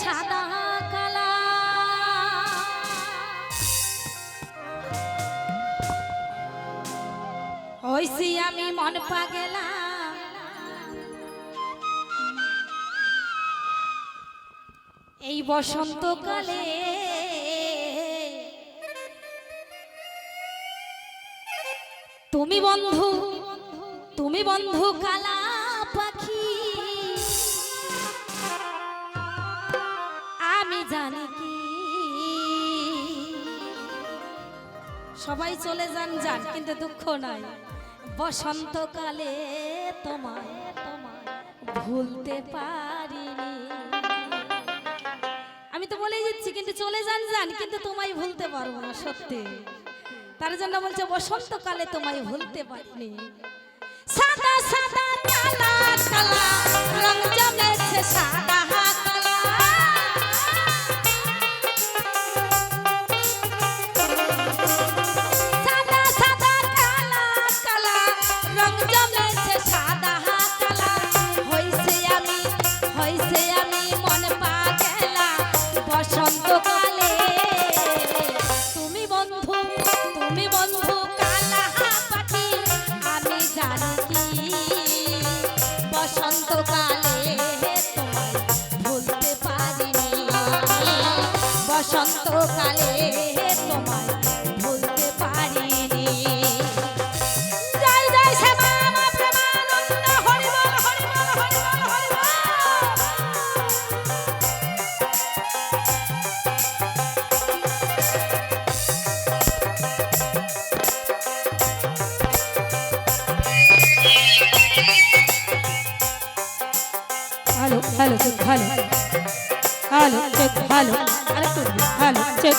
সাদা কালা। হইছি আমি মন পাগেলা। এই বসন্তকালে তুমি বন্ধু তুমি বন্ধু কালা পাখি। সবাই চলে যান যান, কিন্তু দুঃখ নাই। বসন্তকালে তোমায় তোমায় ভুলতে পারিনি। আমি তো বলেই দিচ্ছি, কিন্তু চলে যান যান, কিন্তু তোমায় ভুলতে পারব না, সত্যি। তার জন্য বলছে, বসন্তকালে তোমায় ভুলতে পারিনি। সাদা সাদা কালা কালা, রং জমেছে সাদা। বল হরি বল hello hello hello hello check hello hello check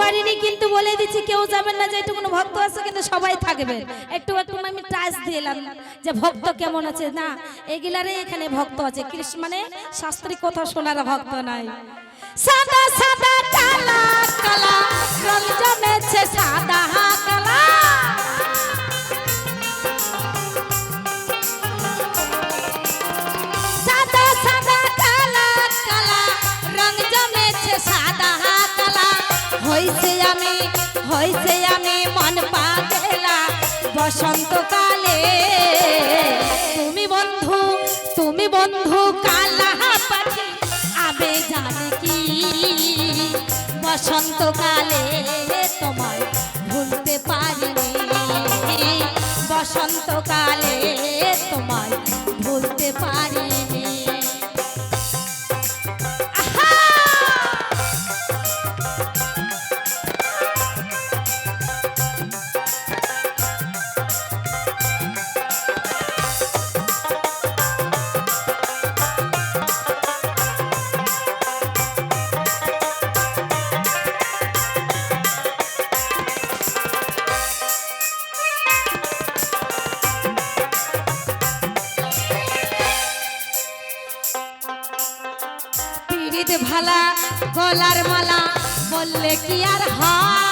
পারিনি কিন্তু বলে দিচ্ছি, কেউ যাবেন না, যে একটু কোনো ভক্ত আছে, কিন্তু সবাই থাকবে একটু একটু আমি টাচ দিলাম যে ভক্ত কেমন আছে? না এগুলারে এখানে ভক্ত আছে। কৃষ্ণ মানে শাস্ত্রী কথা শোনার ভক্ত নাই। সাদা সাদা হইছে আমি হইছে আমি মন পাগেলা বসন্তকালে তুমি বন্ধু তুমি বন্ধু কালা পাখি, আবে জানি কি? বসন্তকালে তোমায় ভুলতে পারিনি। বসন্তকালে ভালা গলার মালা বললে কি আর হয়?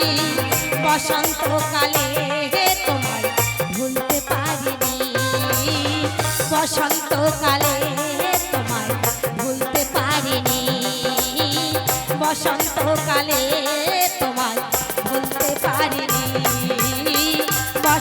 পারিনি বসন্তকালে তোমায় ভুলতে পারিনি। বসন্তকালে তোমায় ভুলতে পারিনি। বসন্তকালে তোমায় ভুলতে পারিনি।